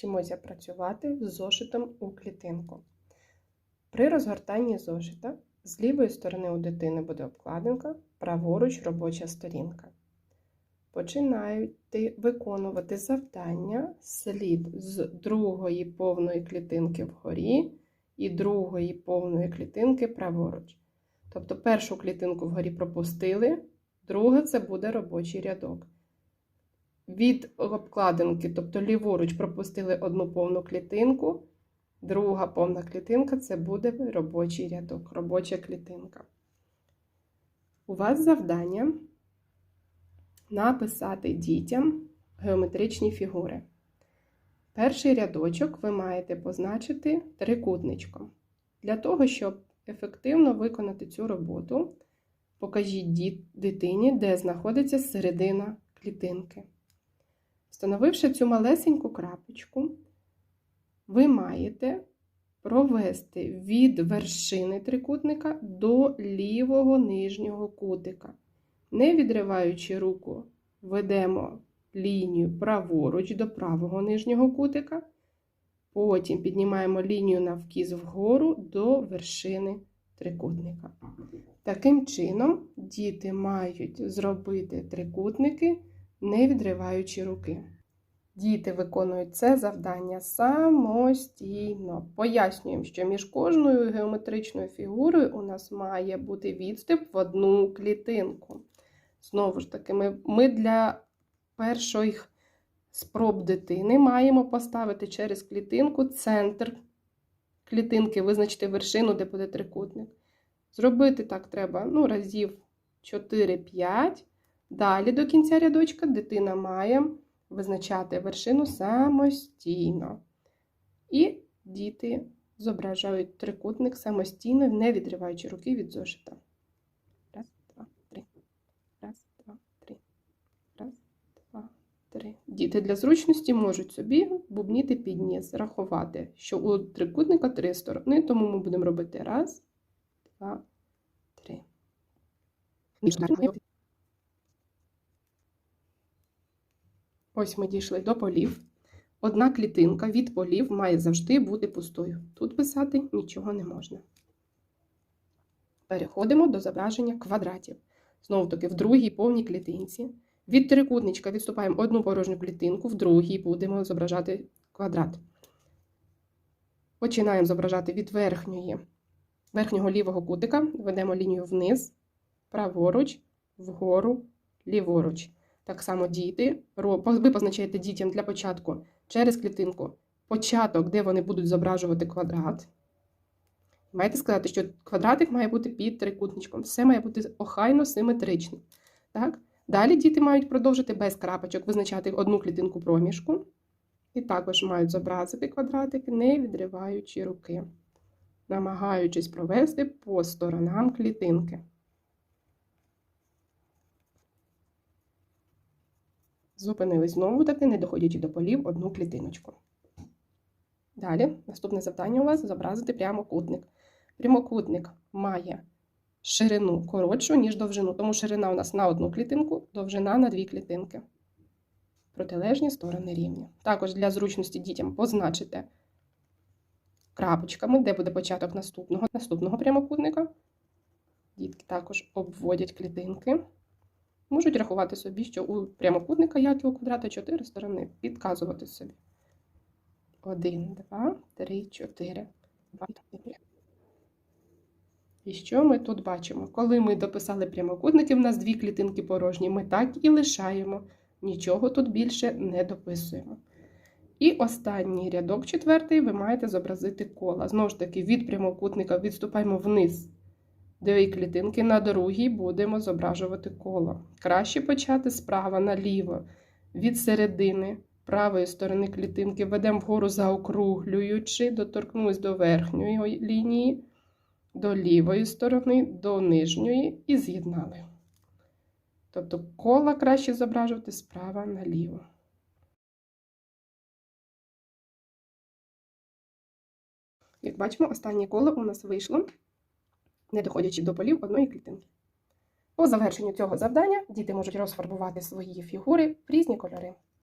вчимося працювати з зошитом у клітинку. При розгортанні зошита з лівої сторони у дитини буде обкладинка, праворуч робоча сторінка. Починаєте виконувати завдання слід з другої повної клітинки вгорі і другої повної клітинки праворуч. Тобто першу клітинку вгорі пропустили, друга це буде робочий рядок. Від обкладинки, тобто ліворуч, пропустили одну повну клітинку, друга повна клітинка це буде робочий рядок, робоча клітинка. У вас завдання написати дітям геометричні фігури. Перший рядочок ви маєте позначити трикутничком. Для того, щоб ефективно виконати цю роботу, покажіть дитині, де знаходиться середина клітинки. Встановивши цю малесеньку крапочку, ви маєте провести від вершини трикутника до лівого нижнього кутика. Не відриваючи руку, ведемо лінію праворуч до правого нижнього кутика, потім піднімаємо лінію навкіз вгору до вершини трикутника. Таким чином, діти мають зробити трикутники, не відриваючи руки. Діти виконують це завдання самостійно. Пояснюємо, що між кожною геометричною фігурою у нас має бути відступ в одну клітинку. Знову ж таки, ми, ми для перших спроб дитини маємо поставити через клітинку центр клітинки, визначити вершину, де буде трикутник. Зробити так треба ну, разів 4-5. Далі до кінця рядочка дитина має визначати вершину самостійно. І діти зображають трикутник самостійно, не відриваючи руки від зошита. Раз, два, три. Раз, два, три. Раз, два, три. Діти для зручності можуть собі бубніти під ніс, рахувати, що у трикутника три сторони, тому ми будемо робити раз, два, три. Ось ми дійшли до полів. Одна клітинка від полів має завжди бути пустою. Тут писати нічого не можна. Переходимо до зображення квадратів. Знову таки, в другій повній клітинці. Від трикутничка відступаємо одну порожню клітинку, в другій будемо зображати квадрат. Починаємо зображати від верхньої, верхнього лівого кутика, ведемо лінію вниз, праворуч, вгору, ліворуч. Так само діти, ви позначаєте дітям для початку через клітинку початок, де вони будуть зображувати квадрат. Маєте сказати, що квадратик має бути під трикутничком. Все має бути охайно симетрично. Так? Далі діти мають продовжити без крапочок, визначати одну клітинку проміжку. І також мають зобразити квадратик, не відриваючи руки, намагаючись провести по сторонам клітинки. Зупинились знову таки, не доходячи до полів одну клітиночку. Далі, наступне завдання у вас зобразити прямокутник. Прямокутник має ширину коротшу, ніж довжину, тому ширина у нас на одну клітинку, довжина на дві клітинки. Протилежні сторони рівні. Також для зручності дітям позначите крапочками, де буде початок наступного, наступного прямокутника. Дітки також обводять клітинки. Можуть рахувати собі, що у прямокутника, як і у квадрата, чотири сторони, підказувати собі. Один, два, три, чотири. Два, три. І що ми тут бачимо? Коли ми дописали прямокутники, в нас дві клітинки порожні, ми так і лишаємо. Нічого тут більше не дописуємо. І останній рядок, четвертий, ви маєте зобразити кола. Знову ж таки, від прямокутника відступаємо вниз. Дві клітинки на другій будемо зображувати коло. Краще почати справа наліво. Від середини правої сторони клітинки ведемо вгору заокруглюючи, доторкнулись до верхньої лінії, до лівої сторони, до нижньої і з'єднали. Тобто кола краще зображувати справа наліво. Як бачимо, останнє коло у нас вийшло не доходячи до полів одної клітинки. По завершенню цього завдання діти можуть розфарбувати свої фігури в різні кольори.